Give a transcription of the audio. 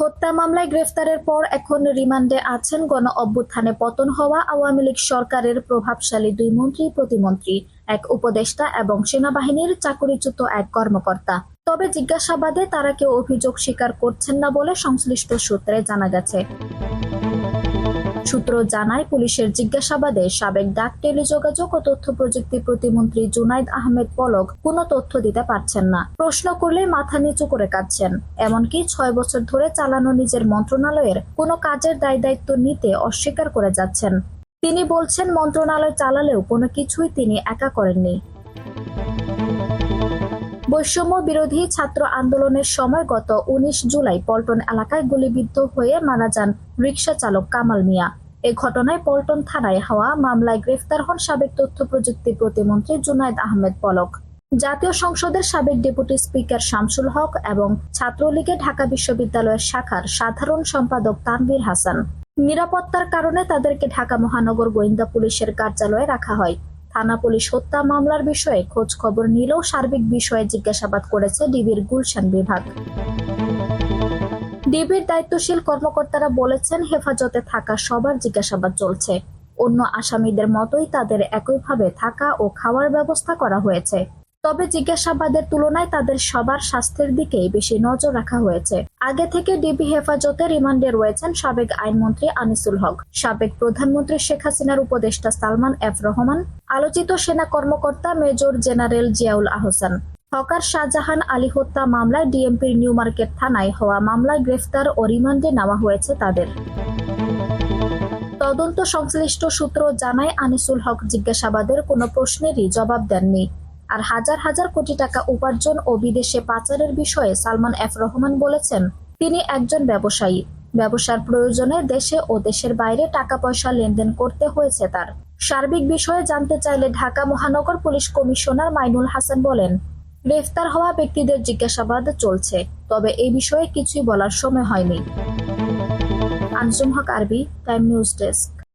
হত্যা মামলায় গ্রেফতারের পর এখন রিমান্ডে আছেন গণ অভ্যুত্থানে পতন হওয়া আওয়ামী লীগ সরকারের প্রভাবশালী দুই মন্ত্রী, প্রতিমন্ত্রী, এক উপদেষ্টা এবং সেনাবাহিনীর চাকরিচ্যুত এক কর্মকর্তা। তবে জিজ্ঞাসাবাদে তারা কেউ অভিযোগ স্বীকার করছেন না বলে সংশ্লিষ্ট সূত্রে জানা গেছে। সূত্র জানায়, পুলিশের জিজ্ঞাসাবাদে সাবেক ডাক টেলিযোগাযোগ ও তথ্য প্রযুক্তি প্রতিমন্ত্রী জুনাইদ আহমেদ পলক কোনো তথ্য দিতে পারছেন না। প্রশ্ন করলে মাথা নিচু করে কাঁদছেন। এমনকি ছয় বছর ধরে চালানো নিজের মন্ত্রণালয়ের কোনো কাজের দায় দায়িত্ব নিতে অস্বীকার করে যাচ্ছেন। তিনি বলছেন, মন্ত্রণালয় চালালেও কোনো কিছুই তিনি একা করেননি। বৈষম্য বিরোধী ছাত্র আন্দোলনের সময় গত উনিশ জুলাই পল্টন এলাকায় গুলিবিদ্ধ হয়ে মারা যান রিকশা চালক কামাল মিয়া। এ ঘটনায় পল্টন থানায় হওয়া মামলায় গ্রেফতার হন সাবেক তথ্য প্রযুক্তি প্রতিমন্ত্রী জুনাইদ আহমেদ পলক। জাতীয় সংসদের সাবেক ডেপুটি স্পিকার শামসুল হক এবং ছাত্রলীগে ঢাকা বিশ্ববিদ্যালয়ের শাখার সাধারণ সম্পাদক তানভীর হাসান। নিরাপত্তার কারণে তাদেরকে ঢাকা মহানগর গোয়েন্দা পুলিশের কার্যালয়ে রাখা হয়। থানা পুলিশ হত্যা মামলার বিষয়ে খোঁজ খবর নিলেও সার্বিক বিষয়ে জিজ্ঞাসাবাদ করেছে ডিবির গুলশান বিভাগ। ডিবির দায়িত্বশীল কর্মকর্তারা বলেছেন, হেফাজতে থাকা সবার জিজ্ঞাসাবাদ চলছে। অন্য আসামিদের মতোই তাদের একইভাবে থাকা ও খাওয়ার ব্যবস্থা করা হয়েছে। তবে জিজ্ঞাসাবাদের তুলনায় তাদের সবার স্বাস্থ্যের দিকেই বেশি নজর রাখা হয়েছে। আগে থেকে ডিবি হেফাজতে রিমান্ডে রয়েছেন সাবেক আইনমন্ত্রী আনিসুল হক। সাবেক প্রধানমন্ত্রী শেখ হাসিনার উপদেষ্টা সালমান এফ রহমান, আলোচিত সেনা কর্মকর্তা major general Ziaul Ahsan. Hawker Shahjahan Ali হত্যা মামলায় ডিএমপির নিউ মার্কেট থানায় হওয়া মামলায় গ্রেফতার ও রিমান্ডে নেওয়া হয়েছে তাদের। তদন্ত সংশ্লিষ্ট সূত্র জানায়, আনিসুল হক জিজ্ঞাসাবাদের কোনো প্রশ্নেরই জবাব দেননি। আর হাজার হাজার কোটি টাকা উপার্জন ও বিদেশে পাচারের বিষয়ে সালমান এফ রহমান বলেছেন, তিনি একজন ব্যবসায়ী। ব্যবসার প্রয়োজনে দেশে ও দেশের বাইরে টাকা পয়সা লেনদেন করতে হয়েছে তার। সার্বিক বিষয়ে জানতে চাইলে ঢাকা মহানগর পুলিশ কমিশনার মাইনুল হাসান বলেন, গ্রেফতার হওয়া ব্যক্তিদের জিজ্ঞাসাবাদ চলছে, তবে এই বিষয়ে কিছুই বলার সময় হয়নি। আনজুম হক আরবি, টাইম নিউজ ডেস্ক।